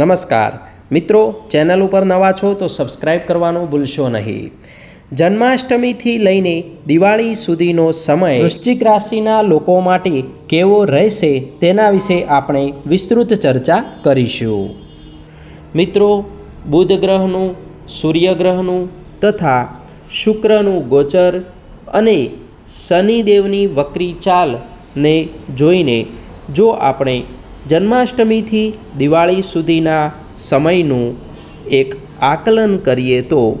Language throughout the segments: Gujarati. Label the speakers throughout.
Speaker 1: નમસ્કાર. મિત્રો, ચેનલ ઉપર નવા છો તો સબસ્ક્રાઈબ કરવાનું ભૂલશો નહીં. જન્માષ્ટમીથી લઈને દિવાળી સુધીનો સમય વૃશ્ચિક રાશિના લોકો માટે કેવો રહેશે તેના વિશે આપણે વિસ્તૃત ચર્ચા કરીશું. મિત્રો, બુધ ગ્રહનું, સૂર્ય ગ્રહનું તથા શુક્રનું ગોચર અને શનિદેવની વક્રી ચાલને જોઈને જો આપણે જન્માષ્ટમીથી દિવાળી સુધીના સમયનું એક આકલન કરીએ તો,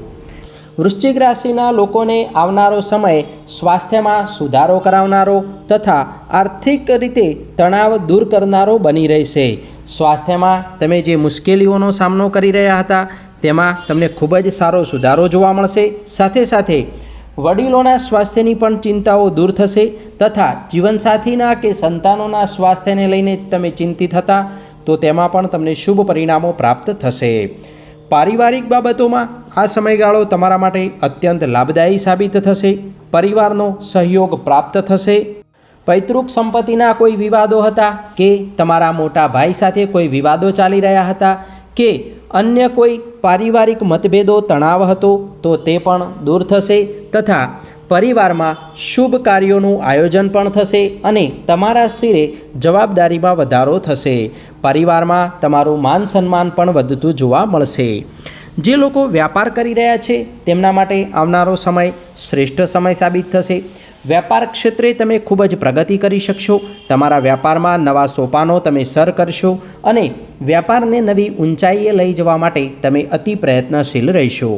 Speaker 1: વૃશ્ચિક રાશિના લોકોને આવનારો સમય સ્વાસ્થ્યમાં સુધારો કરાવનારો તથા આર્થિક રીતે તણાવ દૂર કરનારો બની રહેશે. સ્વાસ્થ્યમાં તમે જે મુશ્કેલીઓનો સામનો કરી રહ્યા હતા, તેમાં તમને ખૂબ જ સારો સુધારો જોવા મળશે. સાથે સાથે વડીલોના સ્વાસ્થ્યની પણ ચિંતાઓ દૂર થશે તથા જીવનસાથીના કે સંતાનોના સ્વાસ્થ્યને લઈને તમે ચિંતિત હતા, તો તેમાં પણ તમને શુભ પરિણામો પ્રાપ્ત થશે. પારિવારિક બાબતોમાં આ સમયગાળો તમારા માટે અત્યંત લાભદાયી સાબિત થશે, પરિવારનો સહયોગ પ્રાપ્ત થશે. પૈતૃક સંપત્તિના કોઈ વિવાદો હતા કે તમારા મોટા ભાઈ સાથે કોઈ વિવાદો ચાલી રહ્યા હતા કે અન્ય કોઈ પારિવારિક મતભેદો તણાવ હતો તો તે પણ દૂર થશે તથા પરિવારમાં શુભ કાર્યોનું આયોજન પણ થશે અને તમારા શિરે જવાબદારીમાં વધારો થશે. પરિવારમાં તમારું માન સન્માન પણ વધતું જોવા મળશે. જે લોકો વ્યાપાર કરી રહ્યા છે તેમના માટે આવનારો સમય શ્રેષ્ઠ સમય સાબિત થશે. વ્યાપાર ક્ષેત્રે તમે ખૂબ જ પ્રગતિ કરી શકશો. તમારા વ્યાપારમાં નવા સોપાનો તમે સર કરશો અને વ્યાપારને નવી ઊંચાઈએ લઈ જવા માટે તમે અતિ પ્રયત્નશીલ રહેશો.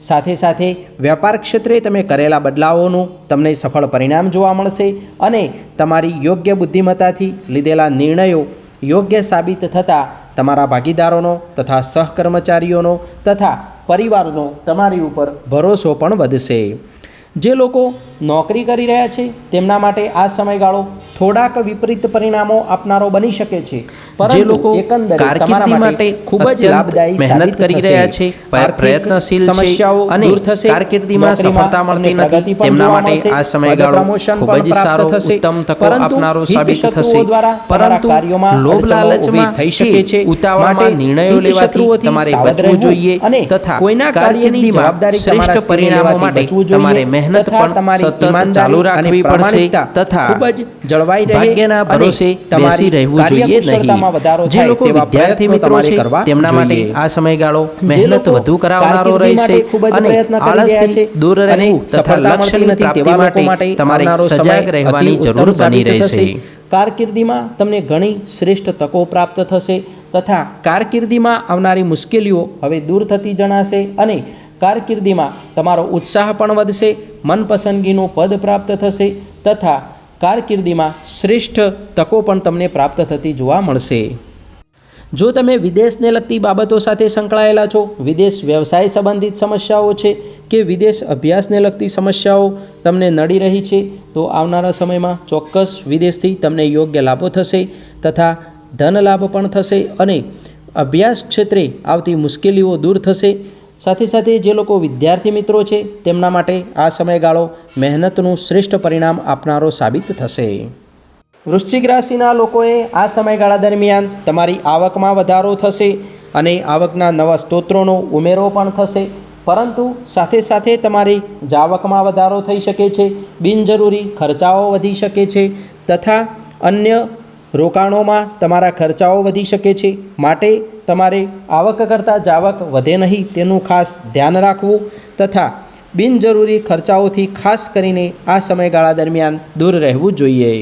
Speaker 1: સાથે સાથે વ્યાપાર ક્ષેત્રે તમે કરેલા બદલાવોનું તમને સફળ પરિણામ જોવા મળશે અને તમારી યોગ્ય બુદ્ધિમત્તાથી લીધેલા નિર્ણયો યોગ્ય સાબિત થતાં તમારા ભાગીદારોનો તથા સહકર્મચારીઓનો તથા પરિવારનો તમારી ઉપર ભરોસો પણ વધશે. જે લોકો નોકરી કરી રહ્યા છે તેમના માટે આ સમયગાળો થોડાક વિપરીત પરિણામો આપનારો બની શકે છે.
Speaker 2: જે લોકો કારકિર્દી
Speaker 1: માટે ખૂબ જ લાભદાયી
Speaker 2: મહેનત કરી રહ્યા છે, પ્રયત્નશીલ
Speaker 1: સમસ્યાઓ
Speaker 2: અને
Speaker 1: દૂર થશે.
Speaker 2: કારકિર્દીમાં સફળતા મળતી નથી. તેમના માટે આ સમયગાળો ખૂબ જ સારો,
Speaker 1: થશે.
Speaker 2: ઉત્તમ તકો આપનારો સાબિત થશે. પરંતુ લોભ લાલચમાં
Speaker 1: થઈ શકે છે.
Speaker 2: ઉતાવળમાં નિર્ણયો લેવાથી તમારે બચવું જોઈએ
Speaker 1: અને
Speaker 2: તથા
Speaker 1: કોઈના કાર્યની જવાબદારી
Speaker 2: શ્રેષ્ઠ પરિણામો માટે તમારે મહેનત પણ
Speaker 1: તમારી
Speaker 2: ચાલુ રાખવી પડશે તથા
Speaker 1: ખૂબ જ જળવાઈ રહે
Speaker 2: ભાગ્યના ભરોસે બેસી રહેવું જોઈએ નહીં. જે લોકો વિદ્યાર્થી મિત્રો છે તેમના માટે આ સમયગાળો મહેનત વધુ કરાવનારો રહેશે અને આળસથી દૂર રહેવું તથા લક્ષ્યની પ્રાપ્તિ માટે તમારે સજાગ રહેવાની જરૂર બની રહેશે.
Speaker 1: કારકિર્દીમાં તમને ઘણી શ્રેષ્ઠ તકો પ્રાપ્ત થશે તથા કારકિર્દીમાં આવનારી મુશ્કેલીઓ હવે દૂર થતી જણાશે અને કારકિર્દીમાં તમારો ઉત્સાહ પણ વધશે, મનપસંદગીનું પદ પ્રાપ્ત થશે તથા કારકિર્દીમાં શ્રેષ્ઠ તકો પણ તમને પ્રાપ્ત થતી જોવા મળશે. જો તમે વિદેશને લગતી બાબતો સાથે સંકળાયેલા છો, વિદેશ વ્યવસાય સંબંધિત સમસ્યાઓ છે કે વિદેશ અભ્યાસને લગતી સમસ્યાઓ તમને નડી રહી છે, તો આવનારા સમયમાં ચોક્કસ વિદેશથી તમને યોગ્ય લાભો થશે તથા ધન લાભ પણ થશે અને અભ્યાસ ક્ષેત્રે આવતી મુશ્કેલીઓ દૂર થશે. સાથે સાથે જે લોકો વિદ્યાર્થી મિત્રો છે, તેમના માટે આ સમયગાળો મહેનતનું શ્રેષ્ઠ પરિણામ આપનારો સાબિત થશે. વૃશ્ચિક રાશિના લોકોએ આ સમયગાળા દરમિયાન તમારી આવકમાં વધારો થશે અને આવકના નવા સ્ત્રોતોનો ઉમેરો પણ થશે. પરંતુ સાથે સાથે તમારી જાવકમાં વધારો થઈ શકે છે, બિનજરૂરી ખર્ચાઓ વધી શકે છે તથા અન્ય રોકાણોમાં તમારા ખર્ચાઓ વધી શકે છે. માટે તમારે આવક કરતાં જાવક વધે નહીં તેનું ખાસ ધ્યાન રાખવું તથા બિનજરૂરી ખર્ચાઓથી ખાસ કરીને આ સમયગાળા દરમિયાન દૂર રહેવું જોઈએ.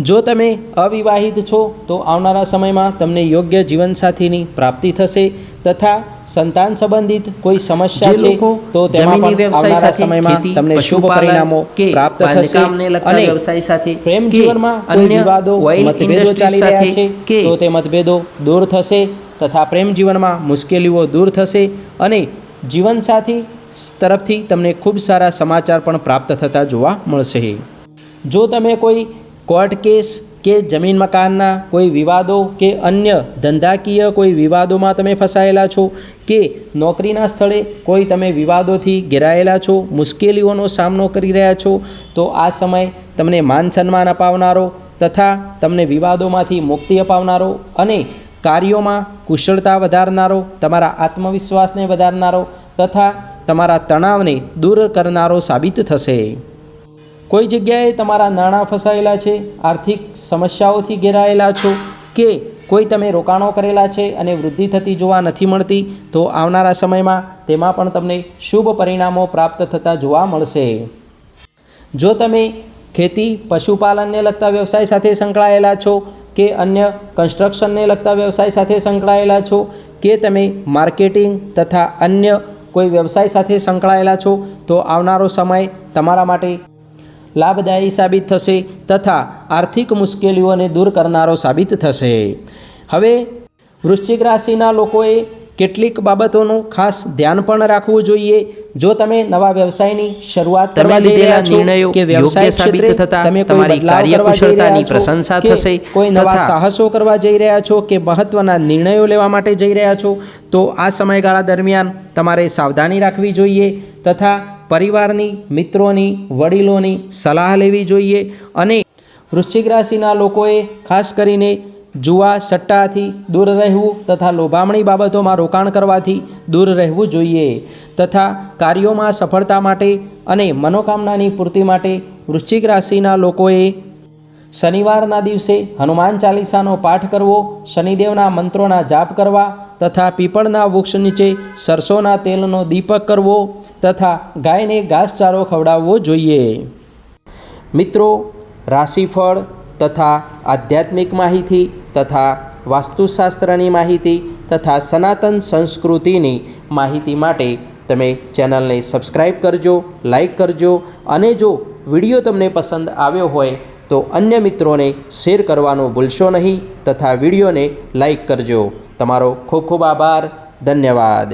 Speaker 1: જો તમે અવિવાહિત છો તો આવનારા સમયમાં તમને યોગ્ય જીવનસાથીની પ્રાપ્તિ થશે તથા સંતાન સંબંધિત કોઈ સમસ્યા છે તો તેમાં
Speaker 2: વ્યવસાય સાથે
Speaker 1: સમયમાં તમને શુભ પરિણામો
Speaker 2: કે
Speaker 1: પ્રાપ્ત થશે અને
Speaker 2: વ્યવસાય સાથે
Speaker 1: પ્રેમ જીવનમાં
Speaker 2: અન્ય
Speaker 1: વિવાદો મતભેદો ચાલી રહ્યા છે તો તે મતભેદો દૂર થશે. તથા પ્રેમ જીવનમાં મુશ્કેલીઓ દૂર થશે અને જીવનસાથી તરફથી તમને ખૂબ સારા સમાચાર પણ પ્રાપ્ત થતા જોવા મળશે. જો તમે કોઈ કોર્ટ કેસ કે જમીન મકાનના કોઈ વિવાદો કે અન્ય ધંધાકીય કોઈ વિવાદોમાં તમે ફસાયેલા છો કે નોકરીના સ્થળે કોઈ તમે વિવાદોથી ઘેરાયેલા છો, મુશ્કેલીઓનો સામનો કરી રહ્યા છો, તો આ સમય તમને માન સન્માન અપાવનારો તથા તમને વિવાદોમાંથી મુક્તિ અપાવનારો અને કાર્યોમાં કુશળતા વધારનારો, તમારા આત્મવિશ્વાસને વધારનારો તથા તમારા તણાવને દૂર કરનારો સાબિત થશે. કોઈ જગ્યાએ તમારા નાણાં ફસાયેલા છે, આર્થિક સમસ્યાઓથી ઘેરાયેલા છો કે કોઈ તમે રોકાણો કરેલા છે અને વૃદ્ધિ થતી જોવા નથી મળતી, તો આવનારા સમયમાં તેમાં પણ તમને શુભ પરિણામો પ્રાપ્ત થતા જોવા મળશે. જો તમે ખેતી, પશુપાલનને લગતા વ્યવસાય સાથે સંકળાયેલા છો કે અન્ય કન્સ્ટ્રક્શનને લગતા વ્યવસાય સાથે સંકળાયેલા છો? કે તમે માર્કેટિંગ તથા અન્ય કોઈ વ્યવસાય સાથે સંકળાયેલા છો? તો આવનારો સમય તમારા માટે લાભદાયી સાબિત થશે તથા આર્થિક મુશ્કેલીઓને દૂર કરનારો સાબિત થશે. હવે વૃશ્ચિક રાશિના લોકોએ કેટલીક બાબતોનું ખાસ ધ્યાન પણ રાખવું જોઈએ. જો તમે નવા વ્યવસાયની શરૂઆત કરવા જઈ રહ્યા છો
Speaker 2: નિર્ણયો
Speaker 1: કે વ્યવસાય
Speaker 2: સાબિત થતા
Speaker 1: તમે
Speaker 2: તમારી કાર્યકુશળતાની પ્રશંસા થશે
Speaker 1: કોઈ નવા સાહસો કરવા જઈ રહ્યા છો કે મહત્વના નિર્ણયો લેવા માટે જઈ રહ્યા છો તો આ સમયગાળા દરમિયાન તમારે સાવધાની રાખવી જોઈએ તથા પરિવારની મિત્રોની વડીલોની સલાહ લેવી જોઈએ. અને વૃશ્ચિક રાશિના લોકોએ ખાસ કરીને જુવા સટ્ટાથી દૂર રહેવું તથા લોભામણી બાબતોમાં રોકાણ કરવાથી દૂર રહેવું જોઈએ તથા કાર્યોમાં સફળતા માટે અને મનોકામનાની પૂર્તિ માટે વૃશ્ચિક રાશિના લોકોએ શનિવારના દિવસે હનુમાન ચાલીસાનો પાઠ કરવો, શનિદેવના મંત્રોના જાપ કરવા તથા પીપળના વૃક્ષ નીચે સરસોના તેલનો દીપક કરવો તથા ગાયને ઘાસચારો ખવડાવવો જોઈએ. મિત્રો, રાશિફળ તથા આધ્યાત્મિક માહિતી તથા વાસ્તુશાસ્ત્રની માહિતી તથા સનાતન સંસ્કૃતિની માહિતી માટે તમે ચેનલને સબસ્ક્રાઈબ કરજો લાઈક કરજો અને જો વીડિયો તમને પસંદ આવ્યો હોય તો અન્ય મિત્રોને શેર કરવાનું ભૂલશો નહીં તથા વિડીયોને લાઈક કરજો. તમારો ખૂબ ખૂબ આભાર. ધન્યવાદ.